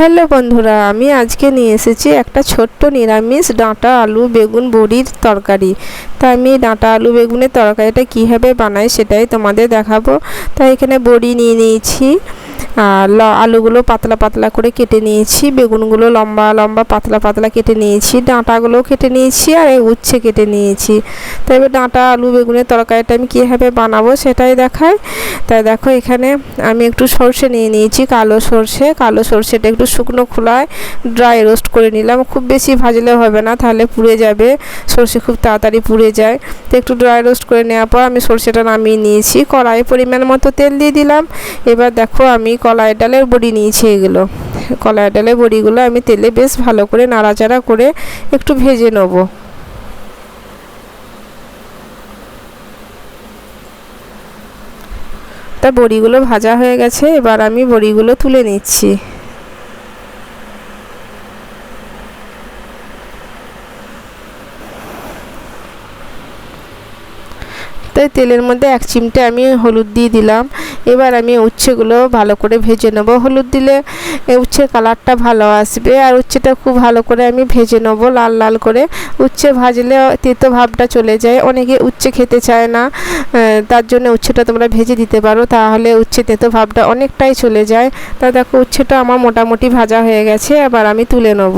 Hello বন্ধুরা, আমি আজকে নিয়ে এসেছি একটা ছোট্ট নিরামিষ ডাঁটা আলু বেগুন বড়ির তরকারি। তা আমি ডাঁটা আলু বেগুনের তরকারিটা কীভাবে বানাই সেটাই তোমাদের দেখাবো। তাই এখানে বড়ি নিয়ে নিয়েছি। আলুগুলো পাতলা পাতলা করে কেটে নিয়েছি, বেগুনগুলো লম্বা লম্বা পাতলা পাতলা কেটে নিয়েছি, ডাঁটাগুলোও কেটে নিয়েছি আর এই উচ্ছে কেটে নিয়েছি। তাই এবার ডাঁটা, আলু, বেগুনের তরকারিটা আমি কীভাবে বানাবো সেটাই দেখায় তাই দেখো এখানে আমি একটু সর্ষে নিয়ে নিয়েছি, কালো সর্ষে। কালো সর্ষেটা একটু শুকনো খোলায় ড্রাই রোস্ট করে নিলাম। খুব বেশি ভাজলে হবে না, তাহলে পুড়ে যাবে। সর্ষে খুব তাড়াতাড়ি পুড়ে যায়। তো একটু ড্রাই রোস্ট করে নেওয়ার পর আমি সর্ষেটা নামিয়ে নিয়েছি। কড়াই পরিমাণ মতো তেল দিয়ে দিলাম। এবার দেখো আমি কলাই ডালের বড়ি নিয়েছি এগুলো। কলাই ডালের বড়িগুলো আমি তেলে বেশ ভালো করে নাড়াচাড়া করে একটু ভেজে নেব। তা বড়িগুলো ভাজা হয়ে গেছে, এবার আমি বড়িগুলো তুলে নিচ্ছি। তাই তেলের মধ্যে এক চিমটে আমি হলুদ দিয়ে দিলাম। এবার আমি উচ্ছেগুলো ভালো করে ভেজে নেব। হলুদ দিলে উচ্ছের কালারটা ভালো আসবে আর উচ্ছেটা খুব ভালো করে আমি ভেজে নেব লাল লাল করে। উচ্ছে ভাজলে তেতো ভাবটা চলে যায়। অনেকে উচ্ছে খেতে চায় না তার জন্য উচ্ছেটা তোমরা ভেজে দিতে পারো, তাহলে উচ্ছে তেতো ভাবটা অনেকটাই চলে যায়। তা দেখো উচ্ছেটা আমার মোটামুটি ভাজা হয়ে গেছে, এবার আমি তুলে নেব।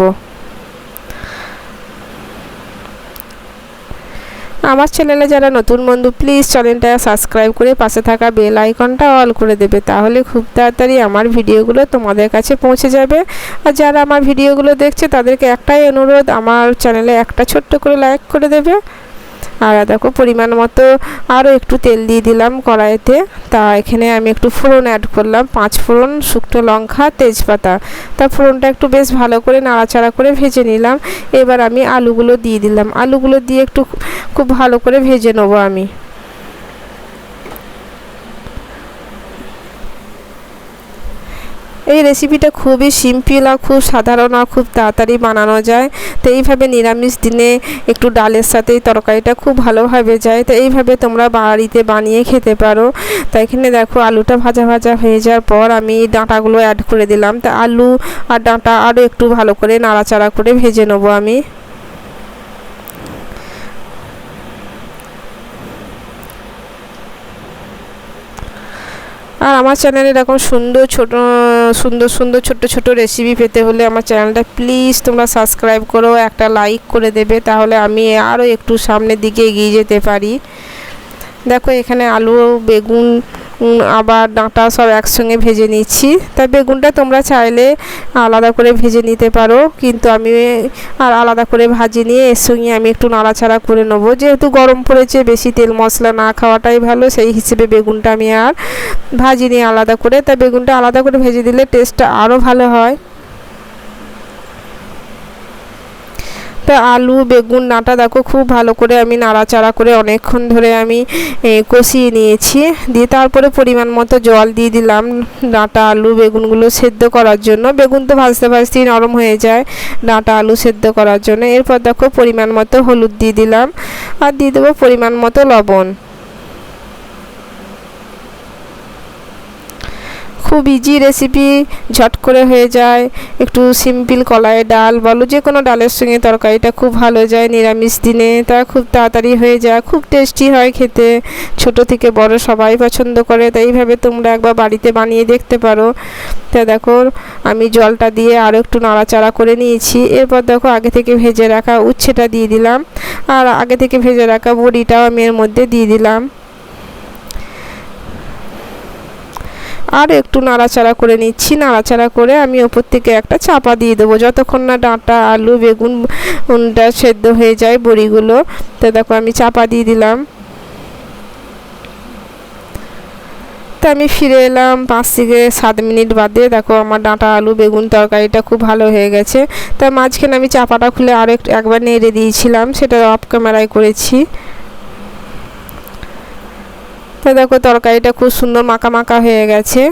আমার চ্যানেলে যারা নতুন বন্ধু প্লিজ চ্যানেলটা সাবস্ক্রাইব করে পাশে থাকা বেল আইকনটা অল করে দেবে। তাহলে খুব তাড়াতাড়ি আমার ভিডিওগুলো তোমাদের কাছে পৌঁছে যাবে। আর যারা আমার ভিডিওগুলো দেখছে, তাদেরকে একটাই অনুরোধ, আমার চ্যানেলে একটা ছোট্ট করে লাইক করে দেবে। আর দেখো পরিমাণ মতো আরও একটু তেল দিয়ে দিলাম কড়াইতে। তা এখানে আমি একটু ফোড়ন অ্যাড করলাম, পাঁচ ফোড়ন, শুকনো লঙ্কা, তেজপাতা। তা ফোড়নটা একটু বেশ ভালো করে নাড়াচাড়া করে ভেজে নিলাম। এবার আমি আলুগুলো দিয়ে দিলাম। আলুগুলো দিয়ে একটু খুব ভালো করে ভেজে নেব আমি। এই রেসিপিটা খুবই সিম্পল আর খুব সাধারণ আর খুব তাড়াতাড়ি বানানো যায়। তো এইভাবে নিরামিষ দিনে একটু ডালের সাথে এই তরকারিটা খুব ভালোভাবে যায়। তো এইভাবে তোমরা বাড়িতে বানিয়ে খেতে পারো। তো এখানে দেখো আলুটা ভাজা ভাজা হয়ে যাওয়ার পর আমি ডাঁটাগুলো অ্যাড করে দিলাম। তা আলু আর ডাঁটা আরও একটু ভালো করে নাড়াচাড়া করে ভেজে নেব আমি। আমার চ্যানেলে এরকম সুন্দর ছোট, সুন্দর সুন্দর ছোট ছোট রেসিপি পেতে হলে আমার চ্যানেলটা প্লিজ তোমরা সাবস্ক্রাইব করো, একটা লাইক করে দেবে, তাহলে আমি আরও একটু সামনের দিকে এগিয়ে যেতে পারি। দেখো এখানে আলু, বেগুন আবার ডাঁটা সব একসঙ্গে ভেজে নিচ্ছি। তা বেগুনটা তোমরা চাইলে আলাদা করে ভেজে নিতে পারো, কিন্তু আমি আর আলাদা করে ভাজি নিয়ে এর সঙ্গে আমি একটু নাড়াচাড়া করে নেব। যেহেতু গরম পড়েছে, বেশি তেল মশলা না খাওয়াটাই ভালো, সেই হিসেবে বেগুনটা আমি আর ভাজি নিয়ে আলাদা করে, তা বেগুনটা আলাদা করে ভেজে দিলে টেস্টটা আরও ভালো হয়। তা আলু, বেগুন নাটা দেখো খুব ভালো করে আমি নাড়াচাড়া করে অনেকক্ষণ ধরে আমি কষিয়ে নিয়েছি। দিয়ে তারপরে পরিমাণ মতো জল দিয়ে দিলাম ডাঁটা, আলু, বেগুনগুলো সেদ্ধ করার জন্য। বেগুন তো ভাজতে ভাজতেই নরম হয়ে যায় ডাঁটা, আলু সেদ্ধ করার জন্য। এরপর দেখো পরিমাণ মতো হলুদ দিয়ে দিলাম। আর দিয়ে দেবো পরিমাণ মতো লবণ। খুব ইজি রেসিপি ঝট করে হয়ে যায়। একটু সিম্পল কলাই ডাল বলো যে কোনো ডালের সঙ্গে তরকারিটা খুব ভালো যায় নিরামিষ দিনে। তা খুব তাড়াতাড়ি হয়ে যায়, খুব টেস্টি হয় খেতে। ছোট থেকে বড় সবাই পছন্দ করে, তাই এইভাবে তোমরা একবার বাড়িতে বানিয়ে দেখতে পারো। তা দেখো, আমি জলটা দিয়ে আরও একটু নাড়াচাড়া করে নিয়েছি। এরপর দেখো, আগে থেকে ভেজে রাখা উচ্ছেটা দিয়ে দিলাম। আর আগে থেকে ভেজে রাখা বড়িটাও আমি এর মধ্যে দিয়ে দিলাম। আর একটু নাড়াচাড়া করে নিচ্ছি। নাড়াচাড়া করে আমি ওপর থেকে একটা চাপা দিয়ে দেবো। যতক্ষণ না ডাঁটা, আলু, বেগুন, উনটা সেদ্ধ হয়ে যায় বড়িগুলো, তো দেখো আমি চাপা দিয়ে দিলাম। তো আমি ফিরে এলাম পাঁচ থেকে সাত মিনিট বাদে। দেখো আমার ডাঁটা, আলু, বেগুন তরকারিটা খুব ভালো হয়ে গেছে। তা মাঝখানে আমি চাপাটা খুলে আরও একটু একবার নেড়ে দিয়েছিলাম। সেটা অফ ক্যামেরায় করেছি। তো দেখো তরকারিটা খুব সুন্দর মাখা মাখা হয়ে গেছে।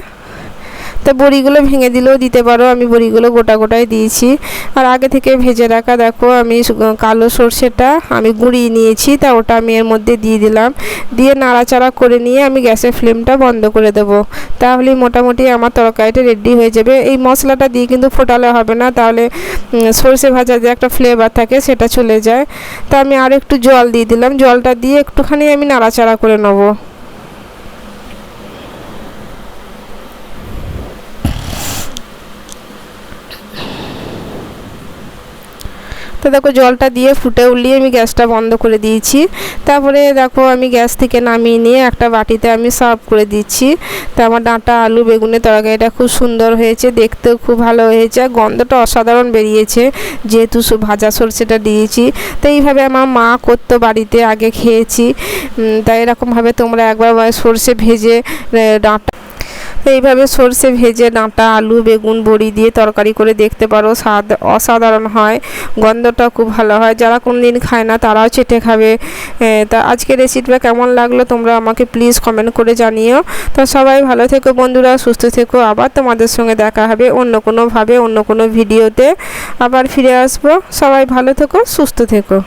তো বড়িগুলো ভেঙে দিলেও দিতে পারো, আমি বড়িগুলো গোটা গোটাই দিয়েছি। আর আগে থেকে ভেজে রাখা দেখো, আমি কালো সর্ষেটা আমি গুঁড়িয়ে নিয়েছি, তা ওটা আমি এর মধ্যে দিয়ে দিলাম। দিয়ে নাড়াচাড়া করে নিয়ে আমি গ্যাসের ফ্লেমটা বন্ধ করে দেবো। তাহলেই মোটামুটি আমার তরকারিটা রেডি হয়ে যাবে। এই মশলাটা দিয়ে কিন্তু ফোটালে হবে না, তাহলে সর্ষে ভাজা যে একটা ফ্লেভার থাকে সেটা চলে যায়। তা আমি আর একটু জল দিয়ে দিলাম। জলটা দিয়ে একটুখানি আমি নাড়াচাড়া করে নেব। দেখো জলটা দিয়ে ফুটে উঠলিয়ে আমি গ্যাসটা বন্ধ করে দিয়েছি। তারপরে দেখো আমি গ্যাস থেকে নামিয়ে নিয়ে একটা বাটিতে আমি সার্ভ করে দিচ্ছি। তো আমার ডাঁটা, আলু, বেগুনের তরকারিটা খুব সুন্দর হয়েছে, দেখতেও খুব ভালো হয়েছে গন্ধটা অসাধারণ বেরিয়েছে। যেহেতু ভাজা সরষেটা দিয়েছি, তো এইভাবে আমার মা করতো বাড়িতে, আগে খেয়েছি। তাই এরকমভাবে তোমরা একবার সরষে ভেজে ডাঁটা তো এইভাবে সর্ষে ভেজে, ডাঁটা, আলু, বেগুন, বড়ি দিয়ে তরকারি করে দেখতে পারো, স্বাদ অসাধারণ হয়, গন্ধটা খুব ভালো হয়। যারা কোনো দিন খায় না, তারাও চেটে খাবে। তা আজকে রেসিপিটা কেমন লাগল তোমরা আমাকে প্লিজ কমেন্ট করে জানিও। তো সবাই ভালো থেকো বন্ধুরা, সুস্থ থেকো। আবার তোমাদের সঙ্গে দেখা হবে অন্য কোনোভাবে, অন্য কোনো ভিডিওতে আবার ফিরে আসব। সবাই ভালো থেকো, সুস্থ থেকো।